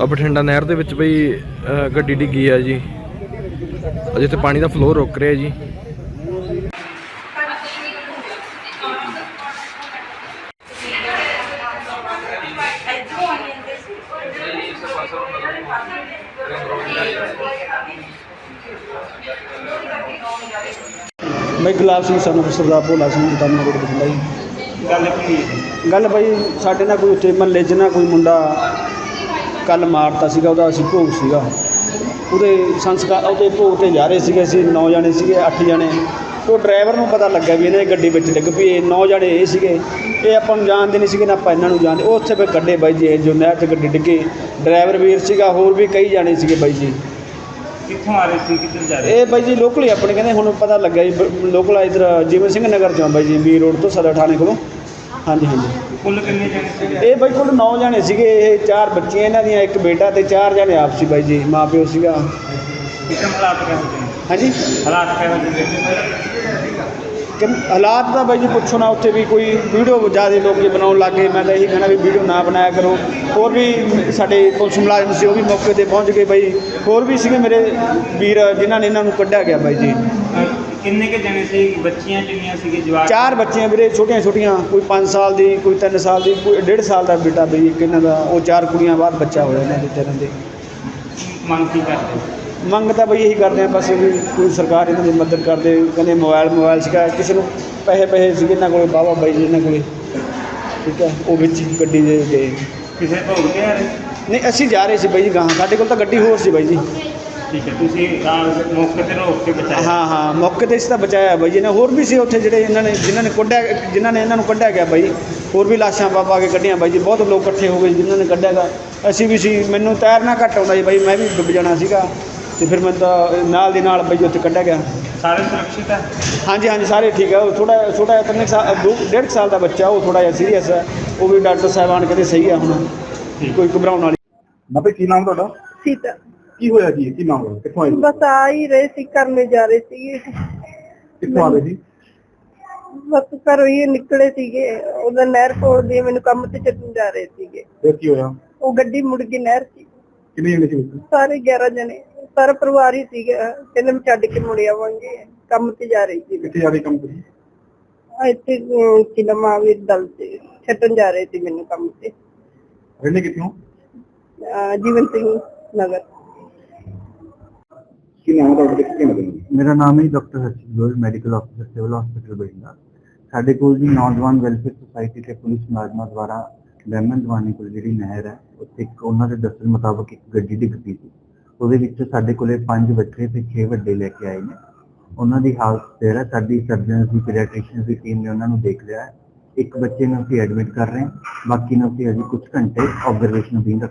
ਆ ਬਠਿੰਡਾ ਨਹਿਰ ਦੇ ਵਿੱਚ ਬਈ ਗੱਡੀ ਡਿੱਗੀ ਆ ਜੀ। ਅਜੇ ਤੇ ਪਾਣੀ ਦਾ ਫਲੋ ਰੁਕ ਰਿਹਾ ਜੀ। ਮੈਂ ਗੁਲਾਬ ਸਿੰਘ ਸਾਨੂੰ ਸਰਦਾਰ ਭੋਲਾ ਸਿੰਘ ਦਮਨ ਰੋਡ ਬਠਿੰਡਾ ਜੀ। ਗੱਲ ਕੀ ਗੱਲ ਭਾਈ ਸਾਡੇ ਨਾਲ ਕੋਈ ਉੱਥੇ ਮਹੱਲੇ 'ਚ ਨਾ ਕੋਈ ਮੁੰਡਾ ਕੱਲ ਮਾਰਤਾ ਸੀਗਾ ਉਹਦਾ ਅਸੀਂ ਭੋਗ ਸੀਗਾ। ਉਹਦੇ ਸੰਸਕਾਰ ਉਹਦੇ ਭੋਗ ਤੇ ਜਾ ਰਹੇ ਸੀਗੇ ਅਸੀਂ 9 ਜਣੇ ਸੀਗੇ 8 ਜਣੇ। ਉਹ ਡਰਾਈਵਰ ਨੂੰ ਪਤਾ ਲੱਗਾ ਵੀ ਇਹਨਾਂ ਦੀ ਗੱਡੀ ਵਿੱਚ ਡਿੱਗ ਪਈ ਇਹ 9 ਜਣੇ ਇਹ ਸੀਗੇ। ਇਹ ਆਪਾਂ ਨੂੰ ਜਾਣਦੇ ਨਹੀਂ ਸੀਗੇ ਨਾ ਆਪਾਂ ਇਹਨਾਂ ਨੂੰ ਜਾਣਦੇ। ਉਹ ਉੱਥੇ ਫਿਰ ਗੱਡੇ ਬਾਈ ਜੀ ਜੋ ਨਹਿਰ 'ਚ ਗੱਡੀ ਡਿੱਗੀ। ਡਰਾਈਵਰ ਵੀਰ ਸੀਗਾ ਹੋਰ ਵੀ ਕਈ ਜਾਣੇ ਸੀਗੇ ਬਾਈ ਜੀ। ਕਿੱਥੋਂ ਆ ਰਹੇ ਸੀ ਕਿੱਧਰ ਜਾ ਰਹੇ ਇਹ ਬਾਈ ਜੀ ਲੋਕਲ ਹੀ ਆਪਣੇ ਕਹਿੰਦੇ ਹੁਣ ਪਤਾ ਲੱਗਾ ਜੀ ਲੋਕਲ ਇਧਰ ਜੀਵਨ ਸਿੰਘ ਨਗਰ ਚੋਂ ਬਾਈ ਜੀ ਬੀ ਰੋਡ ਤੋਂ ਸਦਰ ਥਾਣੇ ਕੋਲੋਂ। ਹਾਂਜੀ ਹਾਂਜੀ। ਕੁੱਲ ਕਿੰਨੇ ਜਣੇ ਸੀਗੇ? ਇਹ ਬਾਈ ਕੋਲ 9 ਜਣੇ ਸੀਗੇ ਇਹ ਚਾਰ ਬੱਚੀਆਂ ਇਹਨਾਂ ਦੀਆਂ ਇੱਕ ਬੇਟਾ ਤੇ ਚਾਰ ਜਣੇ ਆਪ ਸੀ ਬਾਈ ਜੀ ਮਾਂ ਪਿਓ ਸੀਗਾ। ਕਿਸਮ ਹਾਲਾਤ ਕਿਹੋ ਜਿਹੇ ਨੇ? ਹਾਂਜੀ? ਹਾਲਾਤ ਕਿਹੋ ਜਿਹੇ ਨੇ? ਕਿ ਹਾਲਾਤ ਦਾ ਬਾਈ ਜੀ ਪੁੱਛੋ ਨਾ ਉੱਥੇ ਵੀ ਕੋਈ ਵੀਡੀਓ ਜ਼ਿਆਦਾ ਲੋਕ ਜੇ ਬਣਾਉਣ ਲੱਗੇ ਮੈਂ ਤਾਂ ਇਹੀ ਕਹਿਣਾ ਵੀ ਵੀਡੀਓ ਨਾ ਬਣਾਇਆ ਕਰੋ। ਹੋਰ ਵੀ ਸਾਡੇ ਪੁਲਿਸ ਮੁਲਾਜ਼ਮ ਸੀ ਉਹ ਵੀ ਮੌਕੇ ਤੇ ਪਹੁੰਚ ਗਏ ਬਾਈ। ਹੋਰ ਵੀ ਸੀਗੇ ਮੇਰੇ ਵੀਰ ਜਿਨ੍ਹਾਂ ਨੇ ਇਹਨਾਂ ਨੂੰ ਕੱਢਿਆ ਗਿਆ ਬਾਈ ਜੀ। ਅਹ ਕਿੰਨੇ ਕੇ ਜਣੇ ਸੀ? ਬੱਚੀਆਂ ਕਿੰਨੀਆਂ ਸੀਗੇ ਜਵਾਕ? ਚਾਰ ਬੱਚੀਆਂ ਵੀਰੇ ਛੋਟੀਆਂ ਛੋਟੀਆਂ। ਕੋਈ 5 ਸਾਲ ਦੀ ਕੋਈ 3 ਸਾਲ ਦੀ ਕੋਈ 1.5 ਸਾਲ ਦਾ ਬੇਟਾ ਬਈ ਇੱਕ ਇਹਨਾਂ ਦਾ। ਉਹ ਚਾਰ ਕੁੜੀਆਂ ਬਾਅਦ ਬੱਚਾ ਹੋਇਆ ਇਹਨਾਂ ਦੇ ਤਿੰਨ ਦੇ। ਮੰਗ ਕੀ ਕਰਦੇ? ਮੰਗ ਤਾਂ ਬਈ ਇਹੀ ਕਰਦੇ ਆ ਬਸ ਵੀ ਕੋਈ ਸਰਕਾਰ ਇਹਨਾਂ ਦੀ ਮਦਦ ਕਰਦੇ। ਕਹਿੰਦੇ ਮੋਬਾਈਲ ਮੋਬਾਈਲ ਸੀਗਾ ਕਿਸੇ ਨੂੰ ਪੈਸੇ ਪੈਸੇ ਸੀਗੇ ਇਹਨਾਂ ਕੋਲ ਬਾਬਾ ਬਾਈ ਜੀ ਇਹਨਾਂ ਕੋਲੇ। ਠੀਕ ਹੈ ਉਹ ਵਿੱਚ ਗੱਡੀ ਦੇ ਗਏ। ਕਿਸੇ ਭੋਗ ਤੇ ਆ ਰਹੇ? ਨਹੀਂ ਅਸੀਂ ਜਾ ਰਹੇ ਸੀ ਬਾਈ ਜੀ ਗਾਹਾਂ। ਸਾਡੇ ਕੋਲ ਤਾਂ ਗੱਡੀ ਹੋਰ ਸੀ ਬਾਈ ਜੀ। ਠੀਕ ਹੈ ਤੁਸੀਂ ਆਹ ਮੌਕੇ ਤੇ ਰੋਕ ਕੇ ਬਚਾਇਆ ਹਾਂ ਹਾਂ ਮੌਕੇ ਤੇ ਇਸ ਤਾਂ ਬਚਾਇਆ ਬਾਈ ਜੀ ਨੇ ਹੋਰ ਵੀ ਸੀ ਉੱਥੇ ਜਿਹੜੇ ਇਹਨਾਂ ਨੇ ਜਿਨ੍ਹਾਂ ਨੇ ਕੱਢਿਆ ਜਿਨ੍ਹਾਂ ਨੇ ਇਹਨਾਂ ਨੂੰ ਕੱਢਿਆ ਗਿਆ ਬਾਈ ਹੋਰ ਵੀ ਲਾਸ਼ਾਂ ਪਾ ਪਾ ਕੇ ਕੱਢੀਆਂ ਬਾਈ ਜੀ ਬਹੁਤ ਲੋਕ ਇਕੱਠੇ ਹੋ ਗਏ ਜਿਨ੍ਹਾਂ ਨੇ ਕੱਢਿਆ ਗਾ। ਅਸੀਂ ਵੀ ਸੀ ਮੈਨੂੰ ਤੈਰਨਾ ਘੱਟ ਆਉਂਦਾ ਜੀ ਬਾਈ ਮੈਂ ਵੀ ਡੁੱਬ ਜਾਣਾ ਸੀਗਾ ਤੇ ਫਿਰ ਮੈਂ ਤਾਂ ਨਾਲ ਦੀ ਨਾਲ ਬਾਈ ਉੱਥੇ ਕੱਢਿਆ ਗਿਆ। ਸਾਰੇ ਸੁਰੱਖਿਤ ਹੈ? ਹਾਂਜੀ ਹਾਂਜੀ ਸਾਰੇ ਠੀਕ ਹੈ ਉਹ ਥੋੜਾ ਛੋਟਾ ਜਿਹਾ ਤਿੰਨ ਕੁ ਸਾਲ ਦੋ ਡੇਢ ਕੁ ਸਾਲ ਦਾ ਬੱਚਾ ਉਹ ਥੋੜਾ ਜਿਹਾ ਸੀਰੀਅਸ ਹੈ ਉਹ ਵੀ ਡਾਕਟਰ ਸਾਹਿਬਾਨ ਕਹਿੰਦੇ ਸਹੀ ਆ ਹੁਣ ਕੋਈ ਘਬਰਾਉਣ ਵਾਲੀ ਬਾਬੇ ਕੀ ਨਾਮ ਤੁਹਾਡਾ? ਸੀਤਾ। ਕੀ ਹੋਇਆ ਜੀ? ਕੀ ਹੋਇਆ ਕਿੱਥੋਂ ਆਏ? ਬਸ ਆ ਹੀ ਰਹੇ ਸੀ ਕਰਨੇ ਜਾ ਰਹੇ ਸੀਗੇ। ਕਿੱਥੋਂ ਆਏ ਜੀ? ਬਸ ਘਰੋਂ ਹੀ ਨਿਕਲੇ ਸੀਗੇ। ਉਹਦਾ ਨਹਿਰ ਕੋਲ ਦੀ ਮੈਨੂੰ ਕੰਮ ਤੇ ਚੱਲਣ ਜਾ ਰਹੇ ਸੀਗੇ। ਫਿਰ ਕੀ ਹੋਇਆ? ਉਹ ਗੱਡੀ ਮੁੜ ਕੇ ਨਹਿਰ ਸੀ। ਕਿੰਨੇ ਜਣੇ ਸੀ ਵਿੱਚ ਸਾਰੇ 11 ਜਣੇ। ਸਾਰਾ ਪਰਿਵਾਰ ਹੀ ਸੀਗਾ। ਕਹਿੰਦੇ ਮੈਂ ਛੱਡ ਕੇ ਮੁੜ ਆਵਾਂਗੇ। ਕੰਮ ਤੇ ਜਾ ਰਹੀ ਸੀ। ਕਿੱਥੇ ਜਾ ਰਹੀ ਕੰਮ ਤੇ? ਆ ਇੱਥੇ ਅਮ, ਕੀ ਨਾਮ ਆ ਵੀ ਦਲ ਤੇ ਛੱਡਣ ਜਾ ਰਹੇ ਸੀ ਮੈਨੂੰ ਕੰਮ ਤੇ। ਰਹਿੰਦੇ ਕਿੱਥੋਂ? ਅਹ, ਜੀਵਨ ਸਿੰਘ ਨਗਰ। ਕੀ ਨਾਮ ਤੁਹਾਡਾ ਕਿੱਥੇ ਲੱਗਦਾ ਮੇਰਾ ਨਾਮ ਹੈ ਡਾਕਟਰ ਹਰਸ਼ਿਤ ਗੋਇਲ ਮੈਡੀਕਲ ਅਫਸਰ ਸਿਵਲ ਹਸਪੀਟਲ ਬਠਿੰਡਾ। ਸਾਡੇ ਕੋਲ ਜੀ ਨੌਜਵਾਨ ਵੈਲਫੇਅਰ ਸੁਸਾਇਟੀ ਤੇ ਪੁਲਿਸ ਮੁਲਾਜ਼ਮਾਂ ਦੁਆਰਾ ਲੈਮਨ ਦਵਾਨੀ ਕੋਲ ਜਿਹੜੀ ਨਹਿਰ ਹੈ, ਉੱਥੇ ਇੱਕ ਉਹਨਾਂ ਦੇ ਦੱਸਣ ਮੁਤਾਬਕ ਇੱਕ ਗੱਡੀ ਡਿੱਗ ਸੀ। ਉਹਦੇ ਵਿੱਚ ਸਾਡੇ ਕੋਲੇ ਪੰਜ ਬੱਚੇ ਤੇ 6 ਵੱਡੇ ਲੈ ਕੇ ਆਏ ਨੇ। ਉਹਨਾਂ ਦੀ ਹਾਲਤ ਜਿਹੜਾ ਸਾਡੀ ਸਰਜਨ ਦੀ ਪੀਡੀਆਟ੍ਰਿਸ਼ੀਅਨ ਦੀ ਟੀਮ ਨੇ ਉਹਨਾਂ ਨੂੰ ਦੇਖ ਲਿਆ ਹੈ। ਇੱਕ ਬੱਚੇ ਨੂੰ ਅਸੀਂ ਐਡਮਿਟ ਕਰ ਰਹੇ ਹਾਂ, ਬਾਕੀ ਨੂੰ ਅਸੀਂ ਅਜੇ ਕੁਝ ਘੰਟੇ ਆਬਜ਼ਰਵੇਸ਼ਨ ਅਧੀਨ